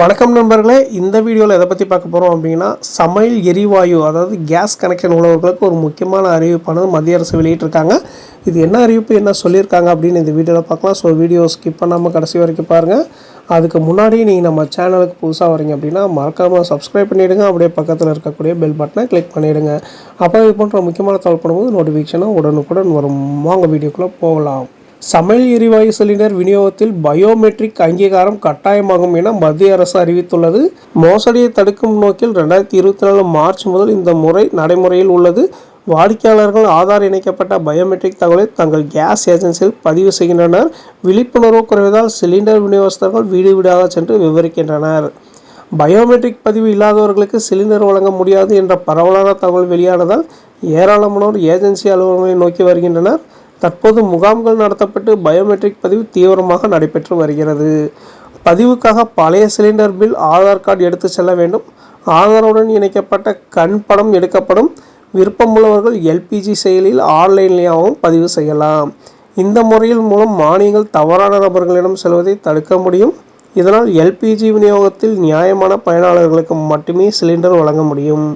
வணக்கம் நண்பர்களே இந்த வீடியோவில் எதை பற்றி பார்க்க போகிறோம் அப்படின்னா சமையல் எரிவாயு அதாவது கேஸ் கனெக்ஷன் உள்ளவர்களுக்கு ஒரு முக்கியமான அறிவிப்பானது மத்திய அரசு வெளியிட்டிருக்காங்க. இது என்ன அறிவிப்பு என்ன சொல்லியிருக்காங்க அப்படின்னு இந்த வீடியோவில் பார்க்கலாம். ஸோ வீடியோ ஸ்கிப் பண்ணாமல் கடைசி வரைக்கும் பாருங்கள் அதுக்கு முன்னாடி நீங்கள் நம்ம சேனலுக்கு புதுசாக வரீங்க அப்படின்னா மறக்காமல் சப்ஸ்கிரைப் பண்ணிவிடுங்க அப்படியே பக்கத்தில் இருக்கக்கூடிய பெல் பட்டனை கிளிக் பண்ணிவிடுங்க அப்போ இது போன்ற முக்கியமான தகவல் பண்ணும்போது நோட்டிஃபிகேஷனாக உடனுக்குடன் வரும். வாங்க வீடியோக்குள்ளே போகலாம். சமையல் எரிவாயு சிலிண்டர் விநியோகத்தில் பயோமெட்ரிக் அங்கீகாரம் கட்டாயமாகும் என மத்திய அரசு அறிவித்துள்ளது. மோசடியை தடுக்கும் நோக்கில் ரெண்டாயிரத்தி இருபத்தி நாலு மார்ச் முதல் இந்த முறை நடைமுறையில் உள்ளது. வாடிக்கையாளர்கள் ஆதார் இணைக்கப்பட்ட பயோமெட்ரிக் தகவலை தங்கள் கேஸ் ஏஜென்சியில் பதிவு செய்கின்றனர். விழிப்புணர்வு குறைவதால் சிலிண்டர் விநியோகஸ்தர்கள் வீடு வீடாக சென்று விவரிக்கின்றனர். பயோமெட்ரிக் பதிவு இல்லாதவர்களுக்கு சிலிண்டர் வழங்க முடியாது என்ற பரவலான தகவல் வெளியானதால் ஏராளமானோர் ஏஜென்சி அலுவலகங்களை நோக்கி வருகின்றனர். தற்போது முகாம்கள் நடத்தப்பட்டு பயோமெட்ரிக் பதிவு தீவிரமாக நடைபெற்று வருகிறது. பதிவுக்காக பழைய சிலிண்டர் பில் ஆதார் கார்டு எடுத்து செல்ல வேண்டும். ஆதாருடன் இணைக்கப்பட்ட கண் படம் எடுக்கப்படும். விருப்பமுள்ளவர்கள் எல்பிஜி செயலியில் ஆன்லைன்லேயாகவும் பதிவு செய்யலாம். இந்த முறையில் மூலம் மானியங்கள் தவறான நபர்களிடம் செல்வதை தடுக்க முடியும். இதனால் எல்பிஜி விநியோகத்தில் நியாயமான பயனாளர்களுக்கு மட்டுமே சிலிண்டர் வழங்க முடியும்.